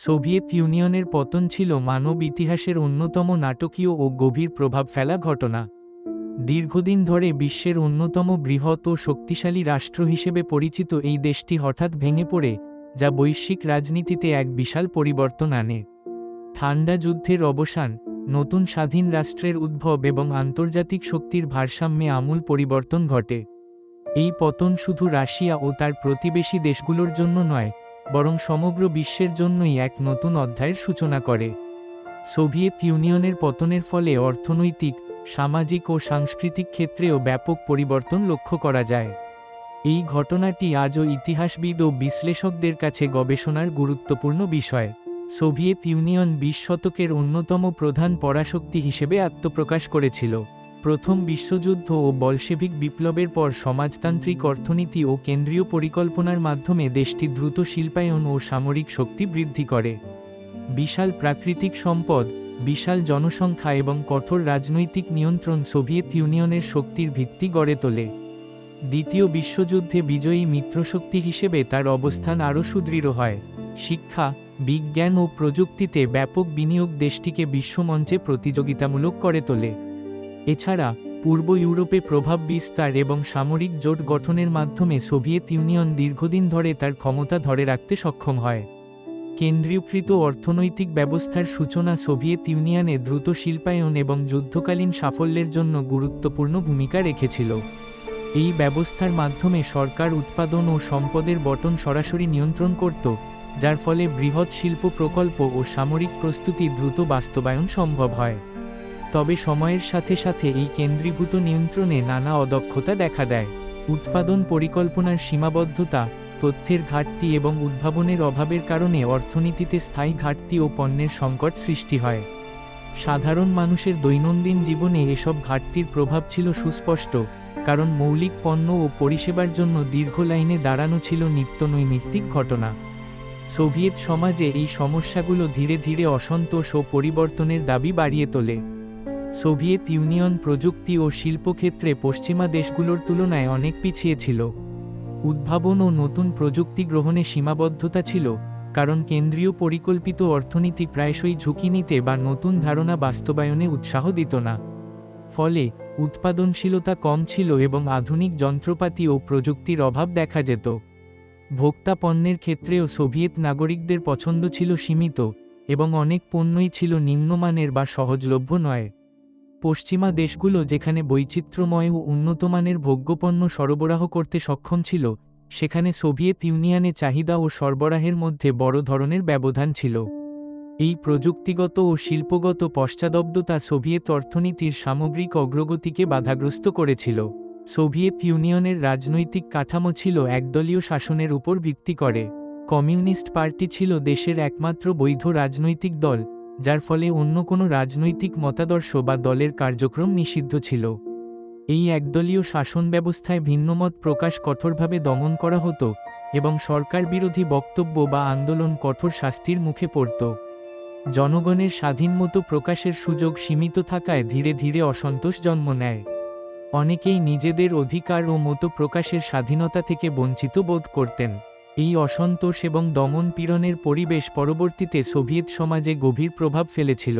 Soviet ইউনিয়নের পতন ছিল মানব ইতিহাসের অন্যতম নাটকীয় ও গভীর প্রভাব ফেলা ঘটনা। দীর্ঘদিন ধরে বিশ্বের অন্যতম বৃহৎ ও শক্তিশালী রাষ্ট্র হিসেবে পরিচিত এই দেশটি হঠাৎ ভেঙে পড়ে, যা বৈশ্বিক রাজনীতিতে এক বিশাল পরিবর্তন আনে। ঠান্ডা যুদ্ধের অবসান, নতুন স্বাধীন রাষ্ট্রের উদ্ভব এবং আন্তর্জাতিক শক্তির ভারসাম্যে আমূল পরিবর্তন ঘটে। এই পতন শুধু রাশিয়া ও তার প্রতিবেশী দেশগুলোর জন্য নয় বরং সমগ্র বিশ্বের জন্যই এক নতুন অধ্যায়ের সূচনা করে। সোভিয়েত ইউনিয়নের পতনের ফলে অর্থনৈতিক, সামাজিক ও সাংস্কৃতিক ক্ষেত্রেও ব্যাপক পরিবর্তন লক্ষ্য করা যায়। এই ঘটনাটি আজও ইতিহাসবিদ ও বিশ্লেষকদের কাছে গবেষণার গুরুত্বপূর্ণ বিষয়। সোভিয়েত ইউনিয়ন বিশ শতকের অন্যতম প্রধান পরাশক্তি হিসেবে আত্মপ্রকাশ করেছিল। প্রথম বিশ্বযুদ্ধ ও বলশেভিক বিপ্লবের পর সমাজতান্ত্রিক অর্থনীতি ও কেন্দ্রীয় পরিকল্পনার মাধ্যমে দেশটি দ্রুত শিল্পায়ন ও সামরিক শক্তি বৃদ্ধি করে। বিশাল প্রাকৃতিক সম্পদ, বিশাল জনসংখ্যা এবং কঠোর রাজনৈতিক নিয়ন্ত্রণ সোভিয়েত ইউনিয়নের শক্তির ভিত্তি গড়ে তোলে। দ্বিতীয় বিশ্বযুদ্ধে বিজয়ী মিত্রশক্তি হিসেবে তার অবস্থান আরও সুদৃঢ় হয়। শিক্ষা, বিজ্ঞান ও প্রযুক্তিতে ব্যাপক বিনিয়োগ দেশটিকে বিশ্বমঞ্চে প্রতিযোগিতামূলক করে তোলে। এছাড়া, পূর্ব ইউরোপে প্রভাব বিস্তার এবং সামরিক জোট গঠনের মাধ্যমে সোভিয়েত ইউনিয়ন দীর্ঘদিন ধরে তার ক্ষমতা ধরে রাখতে সক্ষম হয়। কেন্দ্রীয়কৃত অর্থনৈতিক ব্যবস্থার সূচনা সোভিয়েত ইউনিয়নে দ্রুত শিল্পায়ন এবং যুদ্ধকালীন সাফল্যের জন্য গুরুত্বপূর্ণ ভূমিকা রেখেছিল। এই ব্যবস্থার মাধ্যমে সরকার উৎপাদন ও সম্পদের বটন সরাসরি নিয়ন্ত্রণ করত, যার ফলে বৃহৎ শিল্প প্রকল্প ও সামরিক প্রস্তুতি দ্রুত বাস্তবায়ন সম্ভব হয়। তবে সময়ের সাথে সাথে এই কেন্দ্রীভূত নিয়ন্ত্রণে নানা অদক্ষতা দেখা দেয়। উৎপাদন পরিকল্পনার সীমাবদ্ধতা, তথ্যের ঘাটতি এবং উদ্ভাবনের অভাবের কারণে অর্থনীতিতে স্থায়ী ঘাটতি ও পণ্যের সংকট সৃষ্টি হয়। সাধারণ মানুষের দৈনন্দিন জীবনে এসব ঘাটতির প্রভাব ছিল সুস্পষ্ট, কারণ মৌলিক পণ্য ও পরিষেবার জন্য দীর্ঘ লাইনে দাঁড়ানো ছিল নিত্যনৈমিত্তিক ঘটনা। সোভিয়েত সমাজে এই সমস্যাগুলো ধীরে ধীরে অসন্তোষ ও পরিবর্তনের দাবি বাড়িয়ে তোলে। সোভিয়েত ইউনিয়ন প্রযুক্তি ও শিল্পক্ষেত্রে পশ্চিমা দেশগুলোর তুলনায় অনেক পিছিয়ে ছিল। উদ্ভাবন ও নতুন প্রযুক্তি গ্রহণে সীমাবদ্ধতা ছিল, কারণ কেন্দ্রীয় পরিকল্পিত অর্থনীতি প্রায়শই ঝুঁকি নিতে বা নতুন ধারণা বাস্তবায়নে উৎসাহ দিত না। ফলে, উৎপাদনশীলতা কম ছিল এবং আধুনিক যন্ত্রপাতি ও প্রযুক্তির অভাব দেখা যেত। ভোক্তা পণ্যের ক্ষেত্রেও সোভিয়েত নাগরিকদের পছন্দ ছিল সীমিত, এবং অনেক পণ্যই ছিল নিম্নমানের বা সহজলভ্য নয়। পশ্চিমা দেশগুলো যেখানে বৈচিত্র্যময় ও উন্নতমানের ভোগ্যপণ্য সরবরাহ করতে সক্ষম ছিল, সেখানে সোভিয়েত ইউনিয়নে চাহিদা ও সরবরাহের মধ্যে বড় ধরনের ব্যবধান ছিল। এই প্রযুক্তিগত ও শিল্পগত পশ্চাদব্দতা সোভিয়েত অর্থনীতির সামগ্রিক অগ্রগতিকে বাধাগ্রস্ত করেছিল। সোভিয়েত ইউনিয়নের রাজনৈতিক কাঠামো ছিল একদলীয় শাসনের উপর ভিত্তি করে। কমিউনিস্ট পার্টি ছিল দেশের একমাত্র বৈধ রাজনৈতিক দল যার ফলে অন্য কোনো রাজনৈতিক মতাদর্শ বা দলের কার্যক্রম নিষিদ্ধ ছিল। এই একদলীয় শাসন ব্যবস্থায় ভিন্নমত প্রকাশ কঠোরভাবে দমন করা হতো এবং সরকার বিরোধী বক্তব্য বা আন্দোলন কঠোর শাস্তির মুখে পড়ত। জনগণের স্বাধীন মতো প্রকাশের সুযোগ সীমিত থাকায় ধীরে ধীরে অসন্তোষ জন্ম নেয়। অনেকেই নিজেদের অধিকার ও মতো প্রকাশের স্বাধীনতা থেকে বঞ্চিত বোধ করতেন। এই অসন্তোষ এবং দমন পীড়নের পরিবেশ পরবর্তীতে সোভিয়েত সমাজে গভীর প্রভাব ফেলেছিল।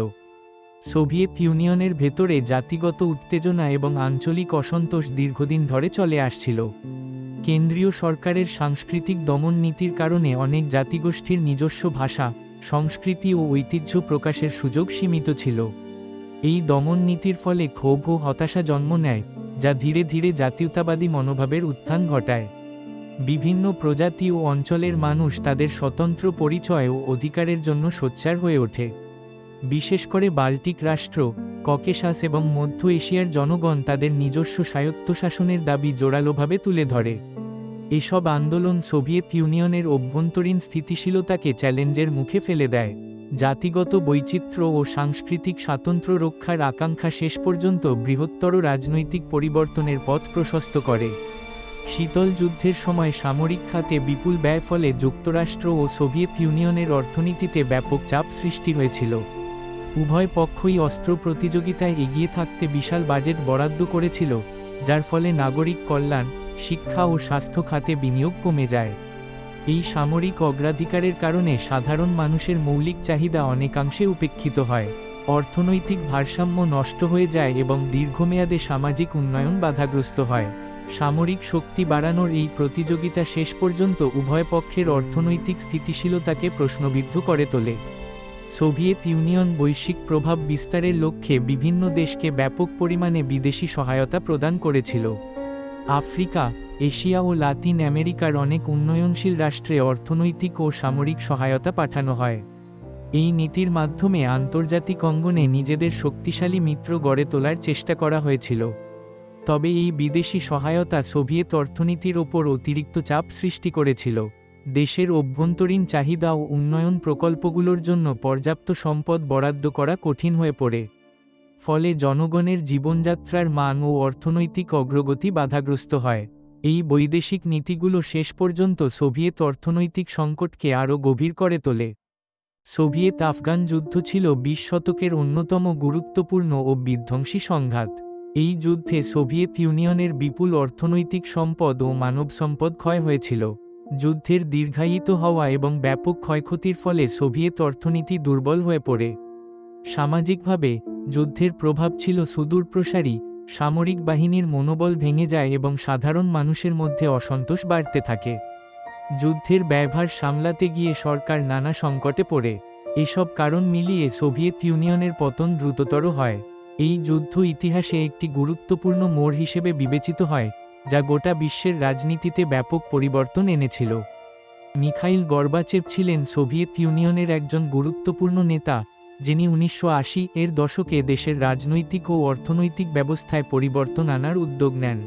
সোভিয়েত ইউনিয়নের ভেতরে জাতিগত উত্তেজনা এবং আঞ্চলিক অসন্তোষ দীর্ঘদিন ধরে চলে আসছিল। কেন্দ্রীয় সরকারের সাংস্কৃতিক দমন নীতির কারণে অনেক জাতিগোষ্ঠীর নিজস্ব ভাষা, সংস্কৃতি ও ঐতিহ্য প্রকাশের সুযোগ সীমিত ছিল। এই দমন নীতির ফলে ক্ষোভ ও হতাশা জন্ম নেয়, যা ধীরে ধীরে জাতীয়তাবাদী মনোভাবের উত্থান ঘটায়। বিভিন্ন প্রজাতি ও অঞ্চলের মানুষ তাদের স্বতন্ত্র পরিচয় ও অধিকারের জন্য সোচ্চার হয়ে ওঠে। বিশেষ করে বাল্টিক রাষ্ট্র, ককেশাস এবং মধ্য এশিয়ার জনগণ তাদের নিজস্ব স্বায়ত্তশাসনের দাবি জোরালোভাবে তুলে ধরে। এসব আন্দোলন সোভিয়েত ইউনিয়নের অভ্যন্তরীণ স্থিতিশীলতাকে চ্যালেঞ্জের মুখে ফেলে দেয়। জাতিগত বৈচিত্র্য ও সাংস্কৃতিক স্বাতন্ত্র্য রক্ষার আকাঙ্ক্ষা শেষ পর্যন্ত বৃহত্তর রাজনৈতিক পরিবর্তনের পথ প্রশস্ত করে। শীতল যুদ্ধের সময় সামরিক খাতে বিপুল ব্যয় ফলে যুক্তরাষ্ট্র ও সোভিয়েত ইউনিয়নের অর্থনীতিতে ব্যাপক চাপ সৃষ্টি হয়েছিল। উভয় পক্ষই অস্ত্র প্রতিযোগিতায় এগিয়ে থাকতে বিশাল বাজেট বরাদ্দ করেছিল, যার ফলে নাগরিক কল্যাণ, শিক্ষা ও স্বাস্থ্য খাতে বিনিয়োগ কমে যায়। এই সামরিক অগ্রাধিকারের কারণে সাধারণ মানুষের মৌলিক চাহিদা অনেকাংশে উপেক্ষিত হয়। অর্থনৈতিক ভারসাম্য নষ্ট হয়ে যায় এবং দীর্ঘমেয়াদে সামাজিক উন্নয়ন বাধাগ্রস্ত হয়। সামরিক শক্তি বাড়ানোর এই প্রতিযোগিতা শেষ পর্যন্ত উভয় পক্ষের অর্থনৈতিক স্থিতিশীলতাকে প্রশ্নবিদ্ধ করে তোলে। সোভিয়েত ইউনিয়ন বৈশ্বিক প্রভাব বিস্তারের লক্ষ্যে বিভিন্ন দেশকে ব্যাপক পরিমাণে বিদেশি সহায়তা প্রদান করেছিল। আফ্রিকা, এশিয়া ও লাতিন আমেরিকার অনেক উন্নয়নশীল রাষ্ট্রে অর্থনৈতিক ও সামরিক সহায়তা পাঠানো হয়। এই নীতির মাধ্যমে আন্তর্জাতিক অঙ্গনে নিজেদের শক্তিশালী মিত্র গড়ে তোলার চেষ্টা করা হয়েছিল। তবে এই বিদেশি সহায়তা সোভিয়েত অর্থনীতির ওপর অতিরিক্ত চাপ সৃষ্টি করেছিল। দেশের অভ্যন্তরীণ চাহিদা ও উন্নয়ন প্রকল্পগুলোর জন্য পর্যাপ্ত সম্পদ বরাদ্দ করা কঠিন হয়ে পড়ে। ফলে জনগণের জীবনযাত্রার মান ও অর্থনৈতিক অগ্রগতি বাধাগ্রস্ত হয়। এই বৈদেশিক নীতিগুলো শেষ পর্যন্ত সোভিয়েত অর্থনৈতিক সংকটকে আরও গভীর করে তোলে। সোভিয়েত আফগান যুদ্ধ ছিল বিশ শতকের অন্যতম গুরুত্বপূর্ণ ও বিধ্বংসী সংঘাত। এই যুদ্ধে সোভিয়েত ইউনিয়নের বিপুল অর্থনৈতিক সম্পদ ও মানব সম্পদ ক্ষয় হয়েছিল। যুদ্ধের দীর্ঘায়িত হওয়া এবং ব্যাপক ক্ষয়ক্ষতির ফলে সোভিয়েত অর্থনীতি দুর্বল হয়ে পড়ে। সামাজিকভাবে, যুদ্ধের প্রভাব ছিল সুদূরপ্রসারী, সামরিক বাহিনীর মনোবল ভেঙে যায় এবং সাধারণ মানুষের মধ্যে অসন্তোষ বাড়তে থাকে। যুদ্ধের ব্যয়ভার সামলাতে গিয়ে সরকার নানা সংকটে পড়ে। এসব কারণ মিলিয়ে সোভিয়েত ইউনিয়নের পতন দ্রুততর হয়। এই যুদ্ধ ইতিহাসে একটি গুরুত্বপূর্ণ মোড় হিসেবে বিবেচিত হয়, যা গোটা বিশ্বের রাজনীতিতে ব্যাপক পরিবর্তন এনেছিল। মিখাইল গর্বাচেভ ছিলেন সোভিয়েত ইউনিয়নের একজন গুরুত্বপূর্ণ নেতা, যিনি উনিশশো আশি এর দশকে দেশের রাজনৈতিক ও অর্থনৈতিক ব্যবস্থায় পরিবর্তন আনার উদ্যোগ নেন।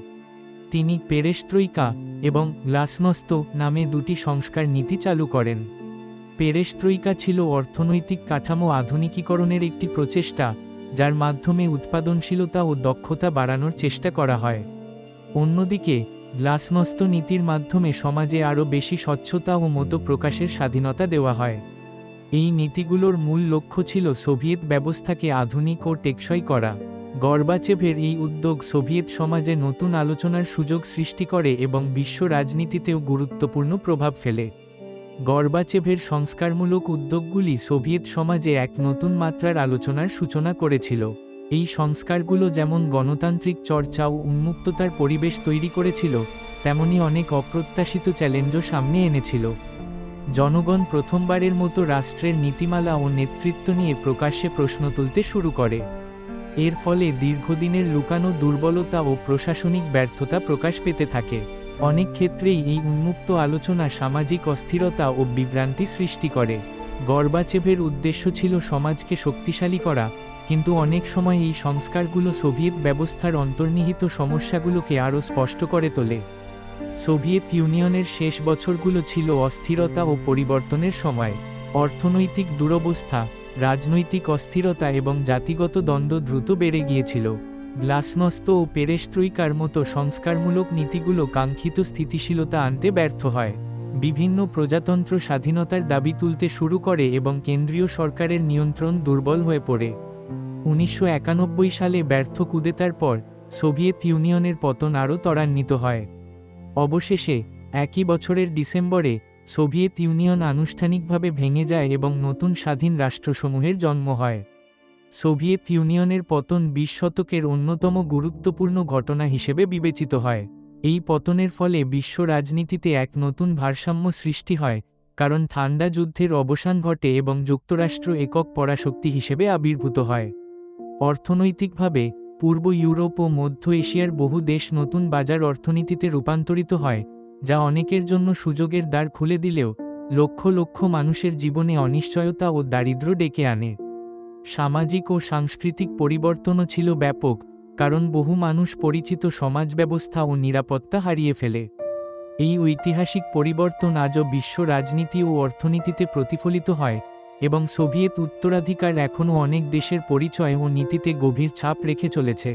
তিনি পেরেস্ত্রৈকা এবং গ্লাসনস্ত নামে দুটি সংস্কার নীতি চালু করেন। পেরেস্ত্রৈকা ছিল অর্থনৈতিক কাঠামো আধুনিকীকরণের একটি প্রচেষ্টা যার মাধ্যমে উৎপাদনশীলতা ও দক্ষতা বাড়ানোর চেষ্টা করা হয়। অন্যদিকে, গ্লাসনস্ত নীতির মাধ্যমে সমাজে আরও বেশি স্বচ্ছতা ও মতো প্রকাশের স্বাধীনতা দেওয়া হয়। এই নীতিগুলোর মূল লক্ষ্য ছিল সোভিয়েত ব্যবস্থাকে আধুনিক ও টেকসই করা। গর্বাচেভের এই উদ্যোগ সোভিয়েত সমাজে নতুন আলোচনার সুযোগ সৃষ্টি করে এবং বিশ্ব রাজনীতিতেও গুরুত্বপূর্ণ প্রভাব ফেলে। গর্বাচেভের সংস্কারমূলক উদ্যোগগুলি সোভিয়েত সমাজে এক নতুন মাত্রার আলোচনার সূচনা করেছিল। এই সংস্কারগুলো যেমন গণতান্ত্রিক চর্চা ও উন্মুক্ততার পরিবেশ তৈরি করেছিল, তেমনি অনেক অপ্রত্যাশিত চ্যালেঞ্জও সামনে এনেছিল। জনগণ প্রথমবারের মতো রাষ্ট্রের নীতিমালা ও নেতৃত্ব নিয়ে প্রকাশ্যে প্রশ্ন তুলতে শুরু করে। এর ফলে দীর্ঘদিনের লুকানো দুর্বলতা ও প্রশাসনিক ব্যর্থতা প্রকাশ পেতে থাকে। অনেক ক্ষেত্রেই এই উন্মুক্ত আলোচনা সামাজিক অস্থিরতা ও বিভ্রান্তি সৃষ্টি করে। গর্বাচেভের উদ্দেশ্য ছিল সমাজকে শক্তিশালী করা, কিন্তু অনেক সময় এই সংস্কারগুলো সোভিয়েত ব্যবস্থার অন্তর্নিহিত সমস্যাগুলোকে আরও স্পষ্ট করে তোলে। সোভিয়েত ইউনিয়নের শেষ বছরগুলো ছিল অস্থিরতা ও পরিবর্তনের সময়। অর্থনৈতিক দুরবস্থা, রাজনৈতিক অস্থিরতা এবং জাতিগত দ্বন্দ্ব দ্রুত বেড়ে গিয়েছিল। গ্লাসনস্ত ও পেরেস্ত্রৈকার মতো সংস্কারমূলক নীতিগুলো কাঙ্ক্ষিত স্থিতিশীলতা আনতে ব্যর্থ হয়। বিভিন্ন প্রজাতন্ত্র স্বাধীনতার দাবি তুলতে শুরু করে এবং কেন্দ্রীয় সরকারের নিয়ন্ত্রণ দুর্বল হয়ে পড়ে। উনিশশো একানব্বই সালে ব্যর্থ কুদেতার পর সোভিয়েত ইউনিয়নের পতন আরও ত্বরান্বিত হয়। অবশেষে, একই বছরের ডিসেম্বরে সোভিয়েত ইউনিয়ন আনুষ্ঠানিকভাবে ভেঙে যায় এবং নতুন স্বাধীন রাষ্ট্রসমূহের জন্ম হয়। সোভিয়েত ইউনিয়নের পতন বিশ শতকের অন্যতম গুরুত্বপূর্ণ ঘটনা হিসেবে বিবেচিত হয়। এই পতনের ফলে বিশ্ব রাজনীতিতে এক নতুন ভারসাম্য সৃষ্টি হয়, কারণ ঠান্ডা যুদ্ধের অবসান ঘটে এবং যুক্তরাষ্ট্র একক পরাশক্তি হিসেবে আবির্ভূত হয়। অর্থনৈতিকভাবে, পূর্ব ইউরোপ ও মধ্য এশিয়ার বহু দেশ নতুন বাজার অর্থনীতিতে রূপান্তরিত হয়, যা অনেকের জন্য সুযোগের দ্বার খুলে দিলেও লক্ষ লক্ষ মানুষের জীবনে অনিশ্চয়তা ও দারিদ্র্য ডেকে আনে। সামাজিক ও সাংস্কৃতিক পরিবর্তনও ছিল ব্যাপক, কারণ বহু মানুষ পরিচিত সমাজ ব্যবস্থা ও নিরাপত্তা হারিয়ে ফেলে। এই ঐতিহাসিক পরিবর্তন আজও বিশ্ব রাজনীতি ও অর্থনীতিতে প্রতিফলিত হয়, এবং সোভিয়েত উত্তরাধিকার এখনও অনেক দেশের পরিচয় ও নীতিতে গভীর ছাপ রেখে চলেছে।